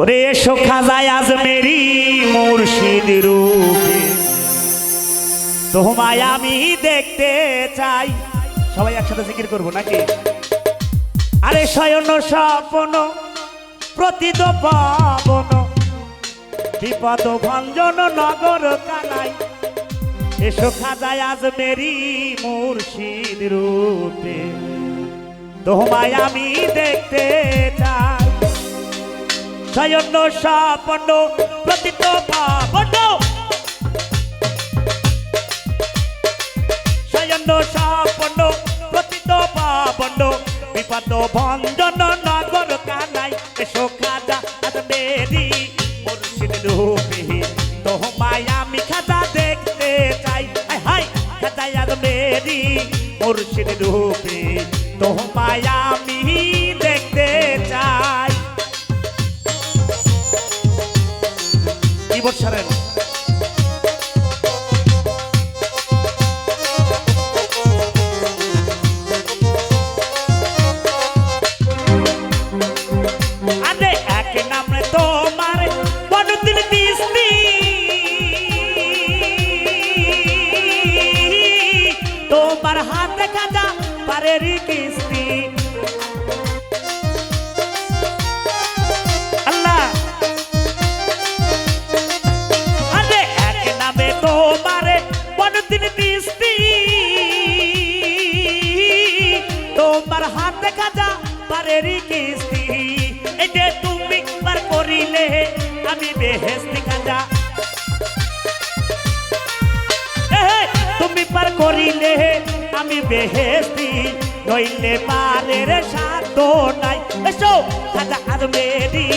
ওরে এসো খাজায় আজ মেরি মুর্শিদ রূপে। তোমায় আমি দেখতে চাই। সবাই একসাথে জিকির করব নাকি? আরে শয়ন স্বপ্ন প্রতিদ পাবন। বিপদ ভঞ্জন নগর কানাই। এসো খাজায় আজ মেরি মুর্শিদ রূপে। তোমায় আমি দেখতে চাই। শয়ন স্বপ্ন প্রতিত পাবন শয়ন স্বপ্ন প্রতিত পাবন বিপদ ভঞ্জন নগর কানাই, এসো খাজা আজ মেরি মুর্শিদ রূপে তোমায় আমি খাজা দেখতে চাই। হাই খাজা আজ মেরি মুর্শিদ রূপে তোমায় আমি এক নামে তোমার হাতে কাজা পারের কিস্তি। পারের কিস্তি। যে তুমি পার করিলে, আমি বেহেস্তি কাজা তুমি পার করিলে, আমি বেহেস্তি নইলে পারের সাধ্য নাই। এসো, খাজা আজমেরি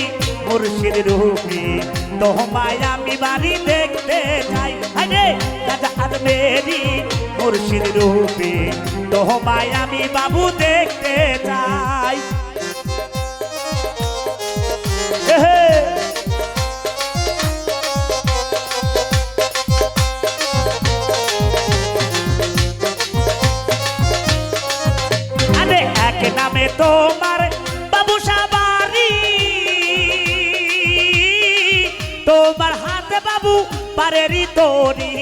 মুর্শিদ রূপী তোমায় আমি বাড়ি দেখতে চাই। আরে, খাজা আজমেরি মুর্শিদ রূপী। তোমায় আমি বাবু দেখতে চাই। নামে তোমার বাবু সাবারি। তোমার হাতে বাবু পারেরি তোরি।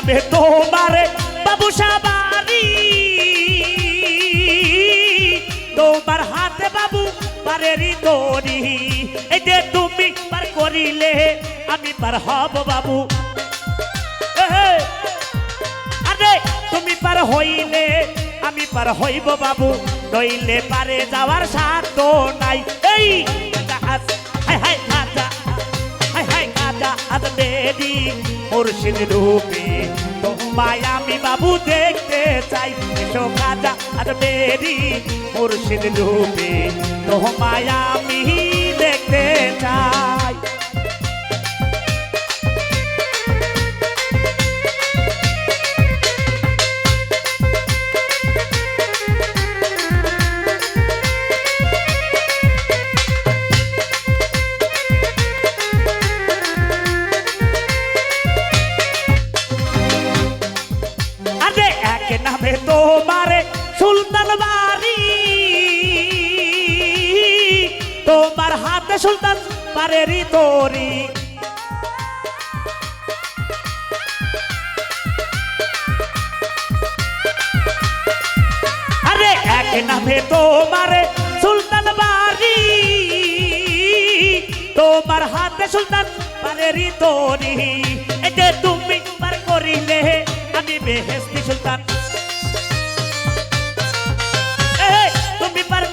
নামে তোমার বাবু সাবারি। তোমার হাতে বাবু পারেরি তোরি এই যে তুমি পার করিলে, আমি পার হব বাবু। আরে, তুমি পার হইলে, আমি পার হইব বাবু। নইলে পারে যাওয়ার সাধ্য নাই। এই হাই হাই হাই খাজা মুর্শিদ রূপে। তোমায় আমি বাবু দেখতে চাই, এসো খাজা আজ বেরি, মুর্শিদ রূপে। তোমায় আমি দেখতে চাই। তোমার হাতে সুলতান পারেরি তোরি। আরে এক নামে তোমারে সুলতান বাড়ি, তোমার হাতে সুলতান পারেরি তোরি। যে তুমি পার করিলে আমি বেহেস্তি সুলতান।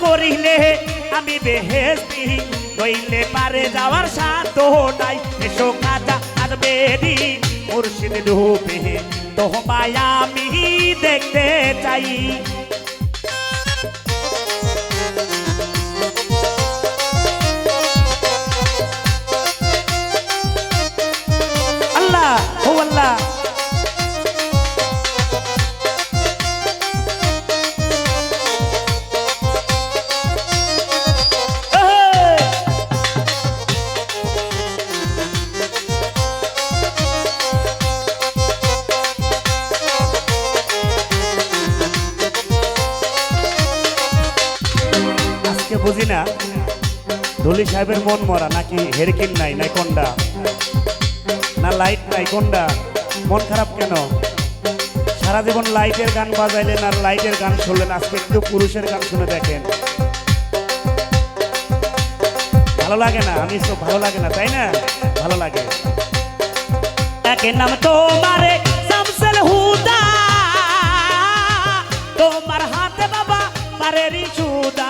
করিলে আমি বেহেস্তি নইলে পারে যাওয়ার সাধ্য নাই। এসো কাজা আর বেরি মুর্শিদ রূপে তোমায় আমি দেখতে চাই। আল্লাহ আল্লাহ। ধলি সাহেবের মন মরা, নাকি হেরকিন নাই নাই কোনটা না লাইট নাই কোনটা মন খারাপ কেন? সারা জীবন লাইটের গান বাজাইলেন আর লাইটের গান শুনলেন, আজকে একটু পুরুষের গান শুনে দেখেন। ভালো লাগে না? আমি তো ভালো লাগে না, তাই না? ভালো লাগে। একে নাম তোমারে শামসুল হুদা। তোমার হাতে বাবা পারেরি সুদা।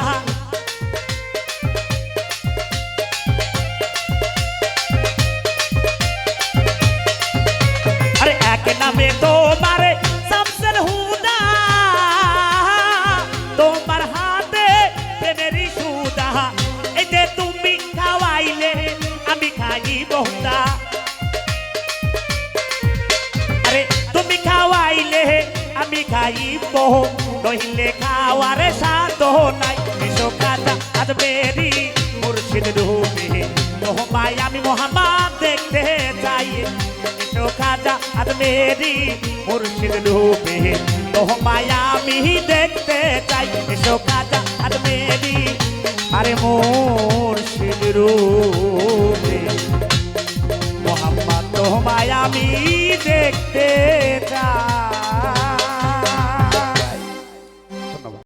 নামে তোমারে শামসুল হুদা। তোমার হাতে প্রেমেরই সুদা। যে তুমি খাওয়াইলে, আমি খাই বহুদা আরে, তুমি খাওয়াইলে, আমি খাইব নইলে খাওয়ার সাধ নাই। এসো খাজা আজ মেরি মুর্শিদ রূপে। মোহমায় আমি মোহাম্মদ দেখতে চাই। কৃষ্ণ খাজা আর মেরি মুর্শিদ রূপে। তোমায় আমি দেখতে চাই কৃষ্ণ খাজা আর মেরি, আরে মুর্শিদ রূপে। মোহাম্মদ তোমায় আমি দেখতে চাই।